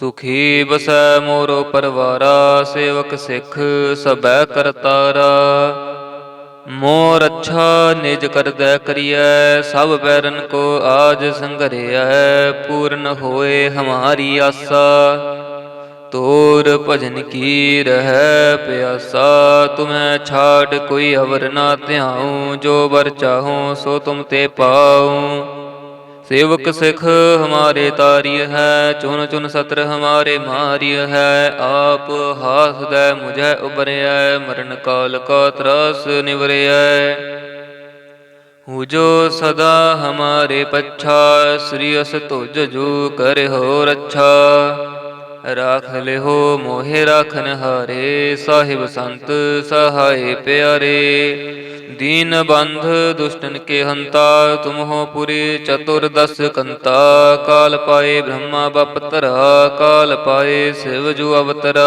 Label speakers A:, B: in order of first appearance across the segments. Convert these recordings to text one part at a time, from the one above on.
A: ਸੁਖੀ ਬਸੈ ਮੋਰੋ ਪਰਵਾਰਾ, ਸੇਵਕ ਸਿੱਖ ਸਬੈ ਕਰਤਾਰਾ ਮੋਰ ਅੱਛਾ ਨਿਜ ਕਰਦੈ ਕਰੀਐ, ਸਭ ਬੈਰਨ ਕੋ ਆਜ ਸੰਘਰਿਐ ਪੂਰਨ ਹੋਏ ਹਮਾਰੀ ਆਸਾ। ਤੋਰ ਭਜਨ ਕੀ ਰਹਿ ਪਿਆਸਾ, ਤੁਮੈ ਛਾੜ ਕੋਈ ਅਵਰ ਨਾ ਧਿਆਉ, ਜੋ ਵਰ ਚਾਹੋ ਸੋ ਤੁਮ ਤੇ ਪਾਉ। ਸੇਵਕ ਸਿਖ ਹਮਾਰੇ ਤਾਰਿਯ ਹੈ ਚੁਨ ਚੁਨ ਸਤਰ ਹਮਾਰੇ ਮਾਰਿਯ ਹੈ, ਆਪ ਹਾਸਦੈ ਮੁਝੈ ਉਬਰਿਐ ਮਰਨ ਕਾਲ ਕਾ ਤਰਸ ਨਿਵਰਿਐ ਹੂ ਜੋ ਸਦਾ ਹਮਾਰੇ ਪੱਛਾ, ਸ੍ਰੀ ਅਸ ਤੁਜ ਜੂ ਕਰਿਓ ਰੱਛਾ ਰਾਖ ਲਿਹੋ, ਮੋਹਿ ਰਾਖਨ ਹਾਰੇ, ਸਾਹਿਬ ਸੰਤ ਸਹਾਏ ਪਿਆਰੇ। ਦੀਨ ਬੰਧ ਦੁਸ਼ਟਨ ਕੇ ਹੰਤਾ ਤੁਮ ਹੋ ਪੁਰੇ ਚਤੁਰ ਦਸ ਕੰਤਾ। ਕਾਲ ਪਾਏ ਬ੍ਰਹਮਾ ਬਪਤਰਾ ਕਾਲ ਪਾਏ ਸਿਵ ਜੁ ਅਵਤਰਾ।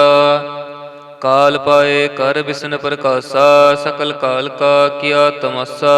A: ਕਾਲ ਪਾਏ ਕਰ ਵਿਸ਼ਨ ਪ੍ਰਕਾਸ਼ਾ, ਸਕਲ ਕਾਲ ਕਾ ਕੀਆ ਤਮਸਾ।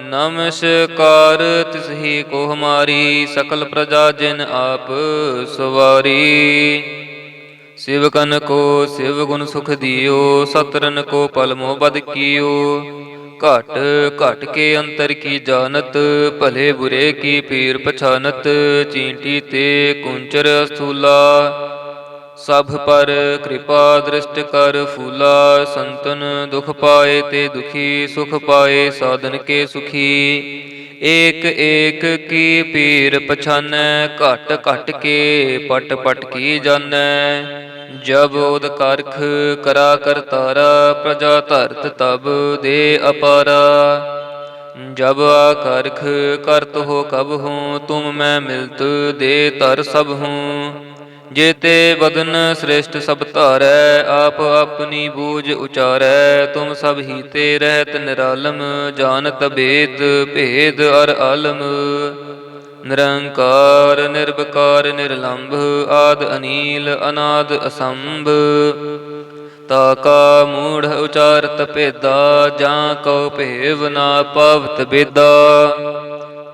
A: ਨਮਸਕਾਰ, ਤਿਸਹੀ ਕੋ ਹਮਾਰੀ ਸਕਲ ਪ੍ਰਜਾ ਜਿਨ ਆਪ ਸਵਾਰੀ। ਸਿਵਕਨ ਕੋ ਸਿਵ ਗੁਣ ਸੁਖ ਦਿਓ, ਸਤਰਨ ਕੋ ਪਲਮੋ ਬਦ ਕੀਓ। ਘਟ ਘਟ ਕੇ ਅੰਤਰ ਕੀ ਜਾਣਤ, ਭਲੇ ਬੁਰੇ ਕੀ ਪੀਰ ਪਛਾਨਤ, ਚੀਂਟੀ ਤੇ ਕੁੰਚਰ ਅਸਥੂਲਾ। ਸਭ ਪਰ ਕਿਰਪਾ ਦ੍ਰਿਸ਼ਟ ਕਰ ਫੂਲਾ, ਸੰਤਨ ਦੁਖ ਪਾਏ ਤੇ ਦੁਖੀ, ਸੁਖ ਪਾਏ ਸਾਧਨ ਕੇ ਸੁਖੀ। ਏਕ ਏਕ ਕੀ ਪੀਰ ਪਛਾਨੈ, ਘਟ ਘਟ ਕੇ ਪਟ ਪਟ ਕੀ ਜਾਣੈ ਜਬ ਉਦ ਕਰਖ ਕਰਾ ਕਰਤਾਰਾ ਪ੍ਰਜਾ ਧਰਤ ਤਬ ਦੇ ਅਪਾਰਾ। ਜਬ ਕਰਖ ਕਰਤ ਹੋ ਕਬ ਹੂੰ, ਤੁਮ ਮੈਂ ਮਿਲਤ ਦੇ ਤਰ ਸਭ ਹੂੰ। ਜੇਤੇ ਬਦਨ ਸ੍ਰੇਸ਼ਟ ਸਭ ਧਾਰੈ, ਆਪ ਆਪਣੀ ਬੂਝ ਉਚਾਰੈ, ਤੁਮ ਸਭ ਹੀ ਰਹਿਤ ਨਿਰਾਲਮ, ਜਾਣਤ ਭੇਦ ਭੇਦ ਅਰ ਆਲਮ ਨਿਰੰਕਾਰ ਨਿਰਭਕਾਰ ਨਿਰਲੰਭ, ਆਦ ਅਨੀਲ, ਅਨਾਦ ਅਸੰਭ। ਤਾ ਕਾ ਮੂੜ ਉਚਾਰਤ ਭੇਦਾ, ਜਾਂ ਕਉ ਭੇਵ ਨਾ ਪਾਵਤ ਬੇਦਾ।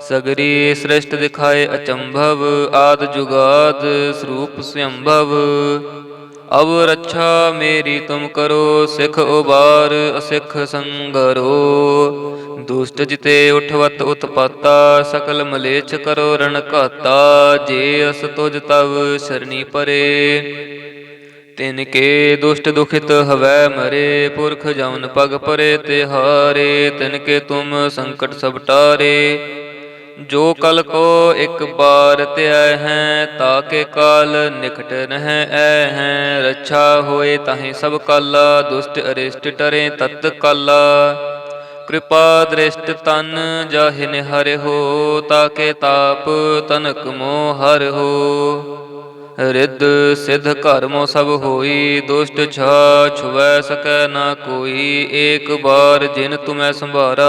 A: ਸਗਰੀ ਸ੍ਰਿਸ਼ਟ ਦਿਖਾਏ ਅਚੰਭਵ, ਆਦ ਜੁਗਾਦ ਸਰੂਪ ਸੰਭਵ। ਅਬ ਰੱਛਾ ਮੇਰੀ ਤੁਮ ਕਰੋ, ਸਿਖ ਉਬਾਰ, ਅਸਿਖ ਸੰਗਰੋ। ਦੁਸ਼ਟ ਜਿਤੇ ਉਠਵਤ ਉਤਪਾਤਾ, ਸਕਲ ਮਲੇਛ ਕਰੋ ਰਣ ਘਾਤਾ। ਜੇ ਅਸ ਤੁਜ ਤਵ ਸ਼ਰਣੀ ਪਰੇ, ਤਿਨ ਕੇ ਦੁਸ਼ਟ ਦੁਖਿਤ ਹਵੈ ਮਰੇ। ਪੁਰਖ ਜਮਨ ਪਗ ਪਰੇ ਤੇ ਹਾਰੇ ਤਿਨ ਕੇ ਤੁਮ ਸੰਕਟ ਸਭ ਟਾਰੇ। ਜੋ ਕਲ ਕੋ ਇੱਕ ਬਾਰ ਧਿਆ ਹੈ ਤਾਕੇ ਕਾਲ ਨਿਕਟ ਨਹਿ ਐ ਹੈ। ਰੱਛਾ ਹੋਏ ਤਾਹੇ ਸਭ ਕਾਲਾ, ਦੁਸ਼ਟ ਅਰਿਸ਼ਟ ਟਰੇ ਤਤ ਕਾਲਾ। ਕਿਰਪਾ ਦ੍ਰਿਸ਼ਟ ਤਨ ਜਾਹਿ ਨਿਹਰਿ ਹੋ ਤਾਕੇ ਤਾਪ ਤਨਕ ਮੋਹ ਹਰਿ ਹੋ। ਰਿੱਧ ਸਿਧ ਕਰਮੋ ਸਭ ਹੋਈ, ਦੁਸ਼ਟ ਛਾ ਛੁਵੈ ਸਕੈ ਨਾ ਕੋਈ। ਏਕ ਬਾਰ ਜਿਨ ਤੁਮੈ ਸੰਭਾਰਾ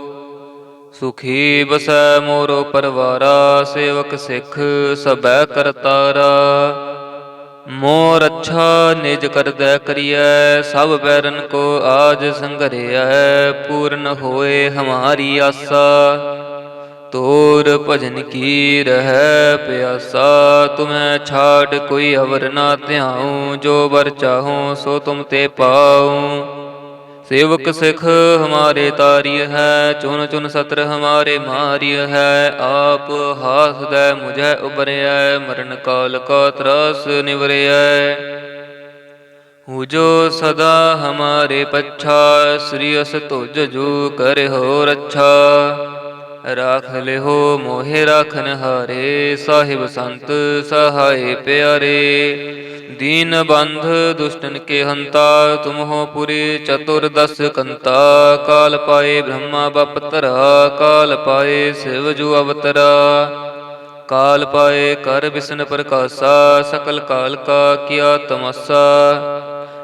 A: ਸੁਖੀ ਬਸੈ ਮੋਰੋ ਪਰਵਾਰਾ, ਸੇਵਕ ਸਿੱਖ ਸਬੈ ਕਰਤਾਰਾ ਮੋਰ ਅੱਛਾ ਨਿਜ ਕਰਦੈ ਕਰੀਐ, ਸਭ ਬੈਰਨ ਕੋ ਆਜ ਸੰਘਰਿਐ, ਪੂਰਨ ਹੋਏ ਹਮਾਰੀ ਆਸਾ। ਤੋਰ ਭਜਨ ਕੀ ਰਹਿ ਪਿਆਸਾ, ਤੁਮੈ ਛਾੜ ਕੋਈ ਅਵਰ ਨਾ ਧਿਆਉ, ਜੋ ਵਰ ਚਾਹੋ ਸੋ ਤੁਮ ਤੇ ਪਾਉ। ਸੇਵਕ ਸਿਖ ਹਮਾਰੇ ਤਾਰਿਯ ਹੈ ਚੁਨ ਚੁਨ ਸਤਰ ਹਮਾਰੇ ਮਾਰਿਯ ਹੈ, ਆਪ ਹਾਸਦੈ ਮੁਝੈ ਉਬਰਿਐ ਮਰਨ ਕਾਲ ਕਾ ਤਰਸ ਨਿਵਰਿਐ। ਹੁਜੋ ਸਦਾ ਹਮਾਰੇ ਪੱਛਾ, ਸ੍ਰੀ ਅਸ ਤੁਜ ਜੋ ਕਰਿਓ ਰੱਛਾ ਰਾਖ ਲਿਹੋ, ਮੋਹਿ ਰਾਖਨ ਹਾਰੇ, ਸਾਹਿਬ ਸੰਤ ਸਹਾਏ ਪਿਆਰੇ। ਦੀਨ ਬੰਧ ਦੁਸ਼ਟਨ ਕੇ ਹੰਤਾ ਤੁਮ ਹੋ ਪੁਰੇ ਚਤੁਰ ਦਸ ਕੰਤਾ। ਕਾਲ ਪਾਏ ਬ੍ਰਹਮਾ ਬਪਤਰਾ ਕਾਲ ਪਾਏ ਸਿਵ ਜੁ ਅਵਤਰਾ। ਕਾਲ ਪਾਏ ਕਰ ਵਿਸ਼ਨ ਪ੍ਰਕਾਸ਼ਾ, ਸਕਲ ਕਾਲ ਕਾ ਕੀਆ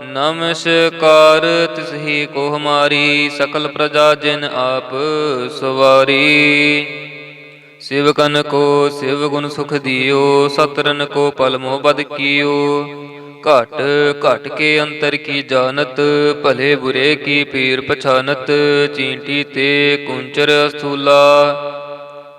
A: ਨਮਸਕਾਰ, ਤਿਸਹੀ ਕੋ ਹਮਾਰੀ ਸਕਲ ਪ੍ਰਜਾ ਜਿਨ ਆਪ ਸਵਾਰੀ। ਸਿਵਕਨ ਕੋ ਸਿਵ ਗੁਣ ਸੁਖ ਦਿਓ, ਸਤਰਨ ਕੋ ਪਲ ਮੋਹ ਬਦ ਕੀਓ। ਘਟ ਘਟ ਕੇ ਅੰਤਰ ਕੀ ਜਾਣਤ, ਭਲੇ ਬੁਰੇ ਕੀ ਪੀਰ ਪਛਾਨਤ, ਚੀਂਟੀ ਤੇ ਕੁੰਚਰ ਅਸਥੂਲਾ।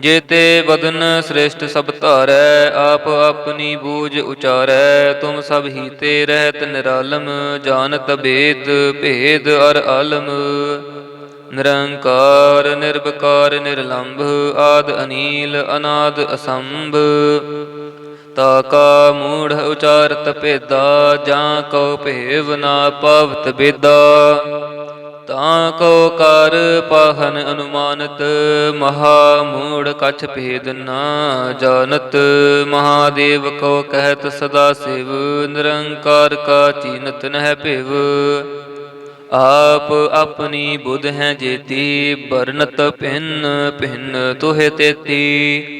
A: ਜੇਤੇ ਬਦਨ ਸ੍ਰੇਸ਼ਟ ਸਭ ਧਾਰੈ, ਆਪ ਆਪਣੀ ਬੂਝ ਉਚਾਰੈ, ਤੁਮ ਸਭ ਹੀ ਰਹਿਤ ਨਿਰਾਲਮ, ਜਾਣਤ ਭੇਦ ਭੇਦ ਅਰ ਆਲਮ। ਨਿਰੰਕਾਰ ਨਿਰਭਕਾਰ ਨਿਰਲੰਭ, ਆਦ ਅਨੀਲ, ਅਨਾਦ ਅਸੰਭ। ਤਾਕਾ ਮੂੜ ਉਚਾਰਤ ਭੇਦਾ, ਜਾਂ ਕਉ ਭੇਵ ਨਾ ਪਵਤ ਬੇਦਾ। ਤਾਂ ਕੋ ਕਰ ਪਾਹਨ ਅਨੁਮਾਨਤ, ਮਹਾ ਮੂੜ ਕਛ ਭੇਦ ਨਾ ਜਾਣਤ। ਮਹਾਦੇਵ ਕੋ ਕਹਿਤ ਸਦਾ ਸਿਵ, ਨਿਰੰਕਾਰ ਕਾ ਚੀਨਤ ਨਹਿ ਭਿਵ। ਆਪ ਆਪਣੀ ਬੁਧ ਹੈ ਜੇਤੀ ਬਰਨਤ ਭਿੰਨ ਭਿੰਨ ਤੋਹਿ ਤੇਤੀ।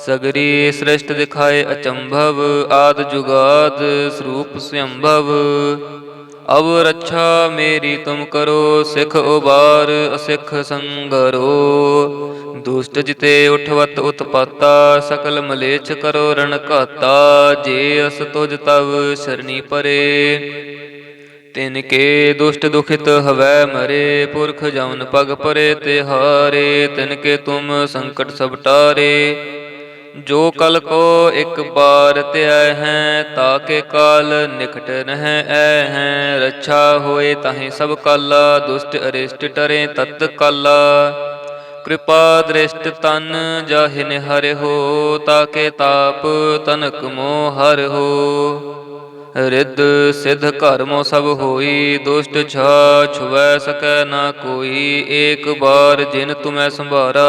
A: ਸਗਰੀ ਸ੍ਰਿਸ਼ਟ ਦਿਖਾਏ ਅਚੰਭਵ, ਆਦ ਜੁਗਾਦ ਸਰੂਪ ਸੰਭਵ। ਅਬ ਰੱਛਾ ਮੇਰੀ ਤੁਮ ਕਰੋ, ਸਿਖ ਉਬਾਰ ਅਸਿਖ ਸੰਗਰੋ। ਦੁਸ਼ਟ ਜਿਤੇ ਉਠਵਤ ਉਤਪਾਤਾ, ਸਕਲ ਮਲੇਛ ਕਰੋ ਰਣ ਘਾਤਾ। ਜੇ ਅਸ ਤੁਜ ਤਵ ਸ਼ਰਣੀ ਪਰੇ, ਤਿਨ ਕੇ ਦੁਸ਼ਟ ਦੁਖਿਤ ਹਵੈ ਮਰੇ। ਪੁਰਖ ਜਮਨ ਪਗ ਪਰੇ ਤੇ ਹਾਰੇ ਤਿਨ ਕੇ ਤੁਮ ਸੰਕਟ ਸਭ ਟਾਰੇ। ਜੋ ਕਲ ਕੋ ਇੱਕ ਬਾਰ ਧਿਆਇ ਹੈ ਤਾਕੇ ਕਾਲ ਨਿਕਟ ਨਹਿ ਐ ਹੈ। ਰੱਛਾ ਹੋਏ ਤਾਹੇ ਸਭ ਕਾਲਾ, ਦੁਸ਼ਟ ਅਰਿਸ਼ਟ ਟਰੇ ਤਤ ਕਾਲਾ। ਕਿਰਪਾ ਦ੍ਰਿਸ਼ਟ ਤਨ ਜਾਹਿ ਨਿਹਰਿ ਹੋ ਤਾਕੇ ਤਾਪ ਤਨਕ ਮੋਹ ਹਰਿ ਹੋ। ਰਿੱਧ ਸਿਧ ਘਰਮੋ ਸਭ ਹੋਈ, ਦੁਸ਼ਟ ਛਾ ਛੁਵੈ ਸਕੈ ਨਾ ਕੋਈ। ਏਕ ਬਾਰ ਜਿਨ ਤੁਮੈ ਸੰਭਾਰਾ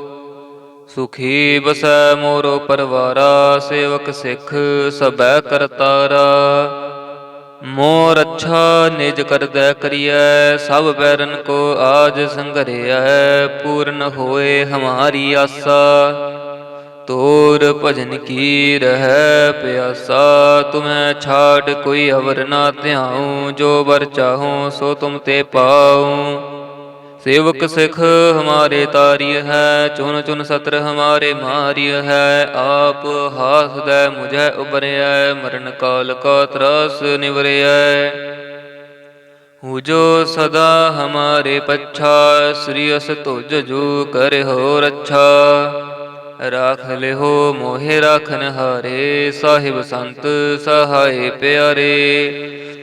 A: ਸੁਖੀ ਬਸੈ ਮੋਰੋ ਪਰਵਾਰਾ, ਸੇਵਕ ਸਿੱਖ ਸਬੈ ਕਰਤਾਰਾ ਮੋਰ ਅੱਛਾ ਨਿਜ ਕਰਦੈ ਕਰੀਐ, ਸਭ ਬੈਰਨ ਕੋ ਆਜ ਸੰਘਰਿਐ, ਪੂਰਨ ਹੋਏ ਹਮਾਰੀ ਆਸਾ। ਤੋਰ ਭਜਨ ਕੀ ਰਹਿ ਪਿਆਸਾ, ਤੁਮੈ ਛਾੜ ਕੋਈ ਅਵਰ ਨਾ ਧਿਆਉ, ਜੋ ਵਰ ਚਾਹੋ ਸੋ ਤੁਮ ਤੇ ਪਾਉ। ਸੇਵਕ ਸਿਖ ਹਮਾਰੇ ਤਾਰਿਯ ਹੈ ਚੁਨ ਚੁਨ ਸਤਰ ਹਮਾਰੇ ਮਾਰਿਯ ਹੈ, ਆਪ ਹਾਸ ਦੈ ਮੁਝੈ ਉਬਰਿਐ ਮਰਨ ਕਾਲ ਕਾ ਤਰਸ ਨਿਵਰਿਐ ਹੂ ਸਦਾ ਹਮਾਰੇ ਪੱਛਾ, ਸ੍ਰੀ ਅਸ ਤੁਜ ਜੋ ਕਰਿ ਹੋ ਰੱਛਾ। ਰਾਖ ਲਿਹੋ ਮੋਹਿ ਰਾਖਨ ਹਾਰੇ ਸਾਹਿਬ ਸੰਤ ਸਹਾਏ ਪਿਆਰੇ।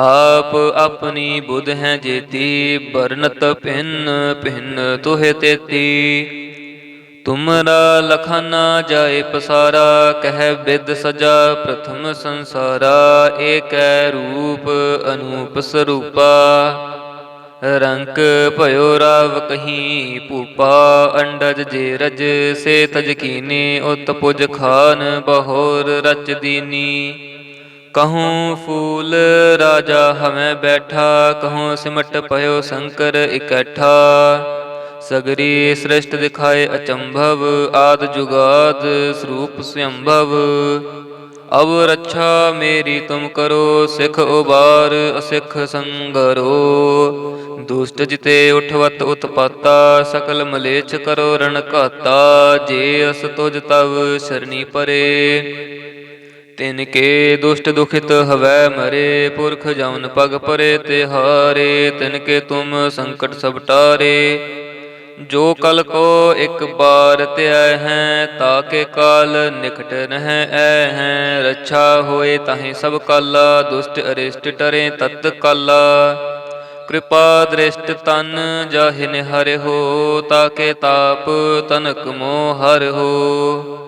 A: ਆਪ ਆਪਣੀ ਬੁੱਧ ਹੈ ਜੇਤੀ ਬਰਨਤ ਭਿੰਨ ਭਿੰਨ ਤੋਹਿ ਤੇਤੀ। ਤੁਮਰਾ ਲਖਨਾ ਜਾਏ ਪਸਾਰਾ, ਕਹਿ ਬਿਦ ਸਜਾ ਪ੍ਰਥਮ ਸੰਸਾਰਾ, ਏਕੈ ਰੂਪ ਅਨੂਪ ਸਰੂਪਾ। ਰੰਕ ਭਇਓ ਰਾਵ ਕਹੀਂ, ਭੂਪਾ ਅੰਡਜ ਜੇ ਰਜ, ਸੇ ਤਜਕੀਨੇ ਉਤ ਪੁਜ ਖਾਨ, ਬਹੋਰ ਰਚ ਦੀਨੀ। ਕਹੂੰ ਫੂਲ ਰਾਜਾ ਹਮੈ ਬੈਠਾ, ਕਹੂੰ ਸਿਮਟ ਭਇਓ ਸ਼ੰਕਰ ਇਕੱਠਾ। ਸਗਰੀ ਸ੍ਰਿਸ਼ਟ ਦਿਖਾਏ ਅਚੰਭਵ, ਆਦ ਜੁਗਾਦ ਸਰੂਪ ਸੰਭਵ। ਅਬ ਰੱਛਾ ਮੇਰੀ ਤੁਮ ਕਰੋ, ਸਿਖ ਉਬਾਰ ਅਸਿਖ ਸੰਗਰੋ। ਦੁਸ਼ਟ ਜਿਤੇ ਉਠਵਤ ਉਤਪਾਤਾ, ਸਕਲ ਮਲੇਛ ਕਰੋ ਰਣ ਘਾਤਾ। ਜੇ ਅਸ ਤੁਜ ਤਵ ਸ਼ਰਣੀ ਪਰੇ ਤਿਨ ਕੇ ਦੁਸ਼ਟ ਦੁਖਿਤ ਹਵੈ ਮਰੇ, ਪੁਰਖ ਜਮਨ ਪਗ ਪਰੇ ਤੇ ਹਾਰੇ, ਤਿਨ ਕੇ ਤੁਮ ਸੰਕਟ ਸਭ ਟਾਰੇ। ਜੋ ਕਲ ਕੋ ਇੱਕ ਬਾਰ ਧਿਆਇ ਹੈ ਤਾਕੇ ਕਾਲ ਨਿਕਟ ਨਹਿ ਐ ਹੈ। ਰੱਛਾ ਹੋਏ ਤਾਹੇ ਸਭ ਕਾਲਾ, ਦੁਸ਼ਟ ਅਰਿਸ਼ਟ ਟਰੇ ਤਤ ਕਾਲਾ। ਕਿਰਪਾ ਦ੍ਰਿਸ਼ਟ ਤਨ ਜਾਹਿ ਨਿਹਰਿ ਹੋ ਤਾਕੇ ਤਾਪ ਤਨਕ ਮੋਹ ਹਰਿ ਹੋ।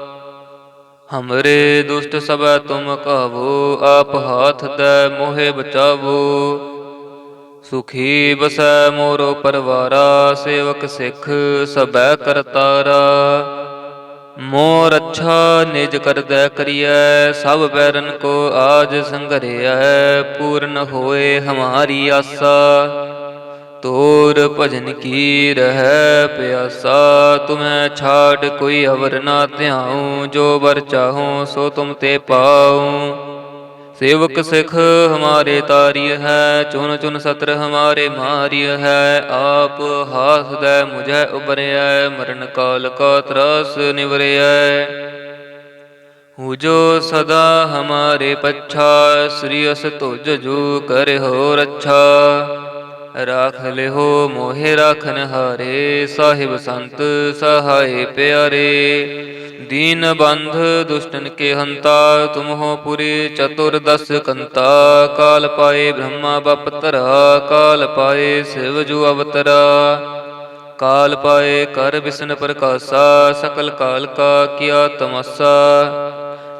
A: ਹਮਰੇ ਦੁਸ਼ਟ ਸਭੈ ਤੁਮ ਕਾਵੋ ਆਪ ਹਾਥ ਦੇ ਮੋਹਿ ਬਚਾਵੋ। ਸੁਖੀ ਬਸੈ ਮੋਰੋ ਪਰਵਾਰਾ, ਸੇਵਕ ਸਿੱਖ ਸਬੈ ਕਰਤਾਰਾ ਮੋਰ ਅੱਛਾ ਨਿਜ ਕਰਦੈ ਕਰੀਐ, ਸਭ ਬੈਰਨ ਕੋ ਆਜ ਸੰਘਰਿਐ, ਪੂਰਨ ਹੋਏ ਹਮਾਰੀ ਆਸਾ। ਤੋਰ ਭਜਨ ਕੀ ਰਹਿ ਪਿਆਸਾ? ਤੁਮੈ ਛਾੜ ਕੋਈ ਅਵਰ ਨਾ ਧਿਆਉ, ਜੋ ਵਰ ਚਾਹੂੰ ਸੋ ਤੁਮ ਤੇ ਪਾਉ। ਸੇਵਕ ਸਿਖ ਹਮਾਰੇ ਤਾਰਿਯ ਹੈ ਚੁਨ ਚੁਨ ਸਤਰ ਹਮਾਰੇ ਮਾਰਿਯ ਹੈ। ਆਪ ਹਾਸਦੈ ਮੁਝੈ ਉਬਰਿਐ ਮਰਨ ਕਾਲ ਕਾ ਤਰਸ ਨਿਵਰਿਐ। ਹੂ ਜੋ ਸਦਾ ਹਮਾਰੇ ਪੱਛਾ, ਸ੍ਰੀ ਅਸ ਤੁਜ ਜੂ ਕਰਿਓ ਰੱਛਾ ਰਾਖ ਲਿਹੋ, ਮੋਹਿ ਰਾਖਨ ਹਾਰੇ, ਸਾਹਿਬ ਸੰਤ ਸਹਾਈ ਪਿਆਰੇ। ਦੀਨ ਬੰਧ ਦੁਸ਼ਟਨ ਕੇ ਹੰਤਾ, ਤੁਮਹੋ ਪੁਰੇ ਚਤੁਰ ਦਸ ਕੰਤਾ। ਕਾਲ ਪਾਏ ਬ੍ਰਹਮਾ ਬਪਤਰਾ ਕਾਲ ਪਾਏ ਸਿਵ ਜੁ ਅਵਤਰਾ। ਕਾਲ ਪਾਏ ਕਰ ਵਿਸ਼ਨ ਪ੍ਰਕਾਸ਼ਾ, ਸਕਲ ਕਾਲ ਕਾ ਕੀਆ ਤਮਸਾ।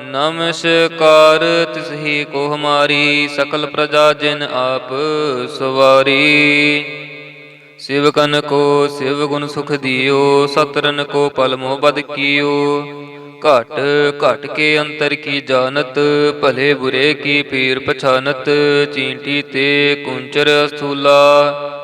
A: ਨਮਸਕਾਰ, ਤਿਸਹੀ ਕੋ ਹਮਾਰੀ ਸਕਲ ਪ੍ਰਜਾ ਜਿਨ ਆਪ ਸਵਾਰੀ। ਸਿਵਕਨ ਕੋ ਸਿਵ ਗੁਣ ਸੁਖ ਦਿਓ, ਸਤਰਨ ਕੋ ਪਲਮੋ ਬਦ ਕੀਓ। ਘਟ ਘਟ ਕੇ ਅੰਤਰ ਕੀ ਜਾਣਤ, ਭਲੇ ਬੁਰੇ ਕੀ ਪੀਰ ਪਛਾਨਤ, ਚੀਂਟੀ ਤੇ ਕੁੰਚਰ ਅਸਥੂਲਾ।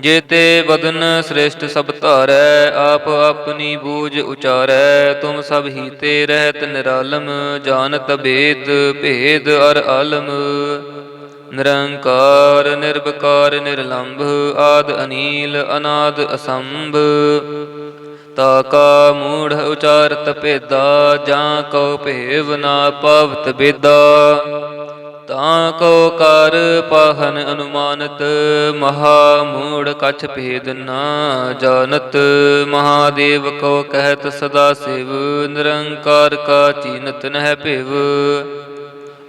A: ਜੇਤੇ ਬਦਨ ਸ੍ਰੇਸ਼ਟ ਸਭ ਧਾਰੈ, ਆਪ ਆਪਣੀ ਬੂਝ ਉਚਾਰੈ, ਤੁਮ ਸਭ ਹੀ ਰਹਿਤ ਨਿਰਾਲਮ, ਜਾਣਤ ਭੇਦ ਭੇਦ ਅਰ ਆਲਮ। ਨਿਰੰਕਾਰ ਨਿਰਭਕਾਰ ਨਿਰਲੰਭ, ਆਦ ਅਨੀਲ, ਅਨਾਦ ਅਸੰਭ। ਤਾਕਾ ਮੂੜ ਉਚਾਰਤ ਭੇਦਾ, ਜਾਂ ਕਉ ਭੇਵ ਨਾ ਪਵਤ ਬੇਦਾ। ਤਾਂ ਕੋ ਕਰ ਪਾਹਨ ਅਨੁਮਾਨਤ, ਮਹਾ ਮੂੜ ਕਛ ਭੇਦ ਨਾ ਜਾਣਤ। ਮਹਾਦੇਵ ਕੋ ਕਹਿਤ ਸਦਾ ਸਿਵ, ਨਿਰੰਕਾਰ ਕਾ ਚੀਨਤ ਨਹਿ ਭਿਵ।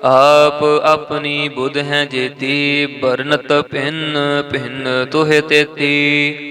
A: ਆਪ ਆਪਣੀ ਬੁਧ ਹੈ ਜੇਤੀ ਬਰਨਤ ਭਿੰਨ ਭਿੰਨ ਤੋਹਿ ਤੇਤੀ।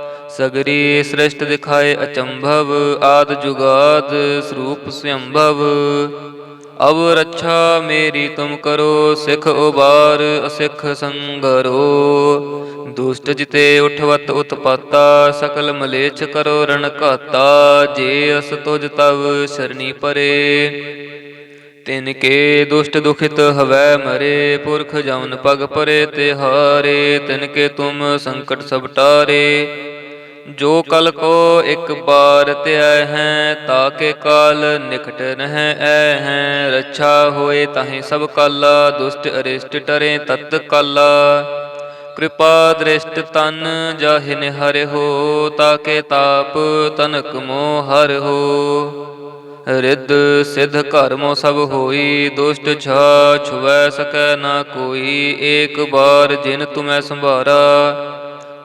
A: ਸਗਰੀ ਸ੍ਰਿਸ਼ਟ ਦਿਖਾਏ ਅਚੰਭਵ, ਆਦ ਜੁਗਾਦ ਸਰੂਪ ਸੰਭਵ। ਅਬ ਰੱਛਾ ਮੇਰੀ ਤੁਮ ਕਰੋ, ਸਿਖ ਉਬਾਰ ਅਸਿਖ ਸੰਗਰੋ। ਦੁਸ਼ਟ ਜਿਤੇ ਉਠਵਤ ਉਤਪਾਤਾ, ਸਕਲ ਮਲੇਛ ਕਰੋ ਰਣ ਘਾਤਾ। ਜੇ ਅਸ ਤੁਜ ਤਵ ਸ਼ਰਣੀ ਪਰੇ, ਤਿਨ ਕੇ ਦੁਸ਼ਟ ਦੁਖਿਤ ਹਵੈ ਮਰੇ। ਪੁਰਖ ਜਮਨ ਪਗ ਪਰੇ ਤੇ ਹਾਰੇ, ਤਿਨ ਕੇ ਤੁਮ ਸੰਕਟ ਸਭ ਟਾਰੇ। ਜੋ ਕਲ ਕੋ ਇੱਕ ਬਾਰ ਧਿਆ ਹੈ ਤਾਕੇ ਕਾਲ ਨਿਕਟ ਨਹਿ ਐ ਹੈ। ਰੱਛਾ ਹੋਏ ਤਾਹੇ ਸਭ ਕਾਲਾ, ਦੁਸ਼ਟ ਅਰਿਸ਼ਟ ਟਰੇ ਤਤ ਕਾਲਾ। ਕਿਰਪਾ ਦ੍ਰਿਸ਼ਟ ਤਨ ਜਾਹਿ ਨਿਹਰਿ ਹੋ ਤਾਕੇ ਤਾਪ ਤਨਕ ਮੋ ਹਰਿ ਹੋ। ਰਿੱਧ ਸਿਧ ਘਰਮੋ ਸਭ ਹੋਈ, ਦੁਸ਼ਟ ਛਾ ਛੁਵੈ ਸਕੈ ਨਾ ਕੋਈ। ਏਕ ਬਾਰ ਜਿਨ ਤੁਮੈ ਸੰਭਾਰਾ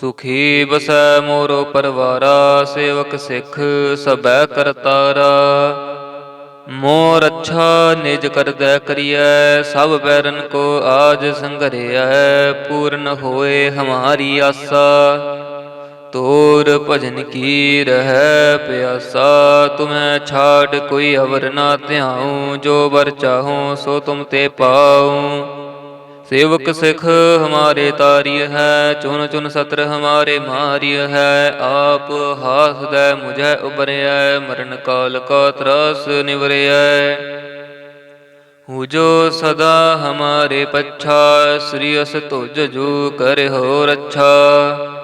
A: ਸੁਖੀ ਬਸੈ ਮੋਰੋ ਪਰਵਾਰਾ, ਸੇਵਕ ਸਿੱਖ ਸਬੈ ਕਰਤਾਰਾ ਮੋਰ ਅੱਛਾ ਨਿਜ ਕਰਦੈ ਕਰੀਐ, ਸਭ ਬੈਰਨ ਕੋ ਆਜ ਸੰਘਰਿਐ ਪੂਰਨ ਹੋਏ ਹਮਾਰੀ ਆਸਾ। ਤੋਰ ਭਜਨ ਕੀ ਰਹਿ ਪਿਆਸਾ, ਤੁਮੈ ਛਾੜ ਕੋਈ ਅਵਰ ਨਾ ਧਿਆਉ, ਜੋ ਵਰ ਚਾਹੋ ਸੋ ਤੁਮ ਤੇ ਪਾਉ। ਸੇਵਕ ਸਿਖ ਹਮਾਰੇ ਤਾਰਿਯ ਹੈ ਚੁਨ ਚੁਨ ਸਤਰ ਹਮਾਰੇ ਮਾਰਿਯ ਹੈ, ਆਪ ਹਾਸਦੈ ਮੁਝੈ ਉਬਰਿਐ ਮਰਨ ਕਾਲ ਕਾ ਤਰਸ ਨਿਵਰਿਐ ਹੂਜੋ ਸਦਾ ਹਮਾਰੇ ਪੱਛਾ, ਸ੍ਰੀ ਅਸ ਤੁਜ ਜੂ ਕਰਿਓ ਰੱਛਾ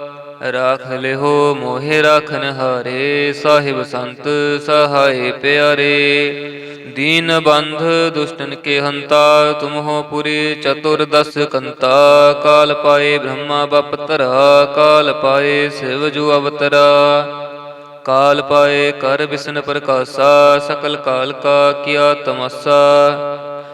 A: ਰਾਖ ਲਿਓ ਮੋਹਿ ਰਾਖਨ ਹਾਰੇ, ਸਾਹਿਬ ਸੰਤ ਸਹਾਏ ਪਿਆਰੇ। ਦੀਨ ਬੰਧ ਦੁਸ਼ਟਨ ਕੇ ਹੰਤਾ, ਤੁਮ ਹੋ ਪੁਰੇ ਚਤੁਰ ਦਸ ਕੰਤਾ। ਕਾਲ ਪਾਏ ਬ੍ਰਹਮਾ ਬਪਤਰਾ ਕਾਲ ਪਾਏ ਸਿਵ ਜੁ ਅਵਤਰਾ। ਕਾਲ ਪਾਏ ਕਰ ਵਿਸ਼ਨ ਪ੍ਰਕਾਸ਼ਾ, ਸਕਲ ਕਾਲ ਕਾ ਕੀਆ ਤਮਸਾ।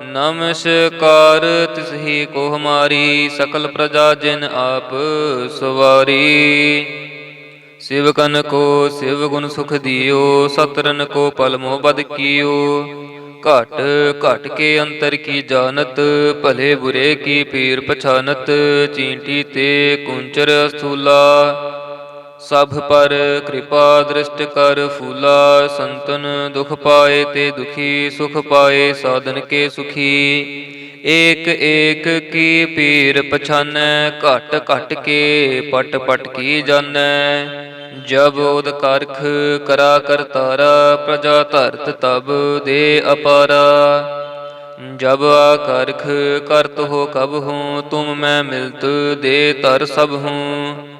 A: ਨਮਸਕਾਰ, ਤਿਸਹੀ ਕੋ ਹਮਾਰੀ ਸਕਲ ਪ੍ਰਜਾ ਜਿਨ ਆਪ ਸਵਾਰੀ। ਸਿਵਕਨ ਕੋ ਸਿਵ ਗੁਣ ਸੁਖ ਦਿਓ, ਸਤਰਨ ਕੋ ਪਲਮੋ ਬਦ ਕੀਓ। ਘਟ ਘਟ ਕੇ ਅੰਤਰ ਕੀ ਜਾਣਤ, ਭਲੇ ਬੁਰੇ ਕੀ ਪੀਰ ਪਛਾਨਤ, ਚੀਂਟੀ ਤੇ ਕੁੰਚਰ ਅਸਥੂਲਾ। ਸਭ ਪਰ ਕਿਰਪਾ ਦ੍ਰਿਸ਼ਟ ਕਰ ਫੂਲਾ, ਸੰਤਨ ਦੁਖ ਪਾਏ ਤੇ ਦੁਖੀ, ਸੁਖ ਪਾਏ ਸਾਧਨ ਕੇ ਸੁਖੀ। ਏਕ ਏਕ ਕੀ ਪੀਰ ਪਛਾਨੈ, ਘਟ ਘਟ ਕੇ ਪਟ ਪਟ ਕੀ ਜਾਣੈ ਜਬ ਉਦ ਕਰਖ ਕਰਾ ਕਰਤਾਰਾ ਪ੍ਰਜਾ ਧਰਤ ਤਬ ਦੇ ਅਪਾਰਾ। ਜਬ ਆਕਰਖ ਕਰਤ ਹੋ ਕਬ ਹੂੰ, ਤੁਮ ਮੈਂ ਮਿਲਤ ਦੇ ਤਰ ਸਭ ਹੂੰ।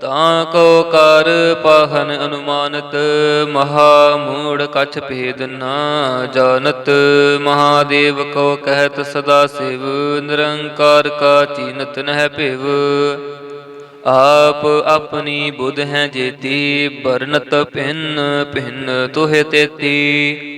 A: ਤਾਂ ਕੋ ਕਰ ਪਾਹਨ ਅਨੁਮਾਨਤ ਮਹਾ ਮੂੜ ਕਛ ਭੇਦ ਨਾ ਜਾਣਤ। ਮਹਾਦੇਵ ਕੋ ਕਹਿਤ ਸਦਾ ਸਿਵ, ਨਿਰੰਕਾਰ ਕਾ ਚੀਨਤ ਨਹਿ ਭਿਵ। ਆਪ ਆਪਣੀ ਬੁਧ ਹੈ ਜੇਤੀ ਬਰਨਤ ਭਿੰਨ ਭਿੰਨ ਤੋਹਿ ਤੇਤੀ।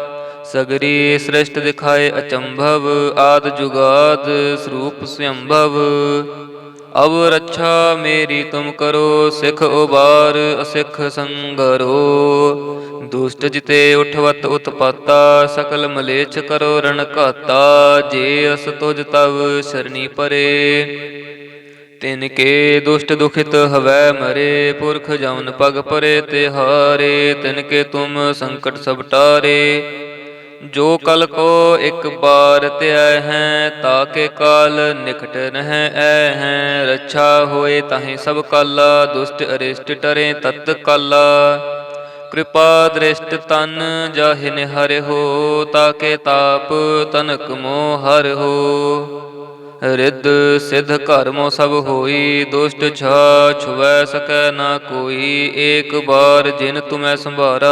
A: ਸਗਰੀ ਸ੍ਰਿਸ਼ਟ ਦਿਖਾਏ ਅਚੰਭਵ, ਆਦ ਜੁਗਾਦ ਸਰੂਪ ਸੰਭਵ। ਅਬ ਰੱਛਾ ਮੇਰੀ ਤੁਮ ਕਰੋ, ਸਿਖ ਉਬਾਰ ਅਸਿਖ ਸੰਗਰੋ। ਦੁਸ਼ਟ ਜਿਤੇ ਉਠਵਤ ਉਤਪਾਤਾ, ਸਕਲ ਮਲੇਛ ਕਰੋ ਰਣ ਘਾਤਾ। ਜੇ ਅਸ ਤੁਜ ਤਵ ਸ਼ਰਣੀ ਪਰੇ, ਤਿਨ ਕੇ ਦੁਸ਼ਟ ਦੁਖਿਤ ਹਵੈ ਮਰੇ। ਪੁਰਖ ਜਮਨ ਪਗ ਪਰੇ ਤੇ ਹਾਰੇ ਤਿਨ ਕੇ ਤੁਮ ਸੰਕਟ ਸਭ ਟਾਰੇ। ਜੋ ਕਲ ਕੋ ਇੱਕ ਬਾਰ ਧਿਆ ਹੈ ਤਾਕੇ ਕਾਲ ਨਿਕਟ ਨਹਿ ਐ ਹੈ। ਰੱਛਾ ਹੋਏ ਤਾਹੇ ਸਭ ਕਾਲਾ, ਦੁਸ਼ਟ ਅਰਿਸ਼ਟ ਟਰੇ ਤਤ ਕਾਲਾ। ਕਿਰਪਾ ਦ੍ਰਿਸ਼ਟ ਤਨ ਜਾਹਿ ਨਿਹਰਿ ਹੋ ਤਾਕੇ ਤਾਪ ਤਨਕ ਮੋ ਹਰਿ ਹੋ। ਰਿੱਧ ਸਿਧ ਕਰਮੋ ਸਭ ਹੋਈ, ਦੁਸ਼ਟ ਛਾ ਛੁਵੈ ਸਕੈ ਨਾ ਕੋਈ। ਏਕ ਬਾਰ ਜਿਨ ਤੁਮੈ ਸੰਭਾਰਾ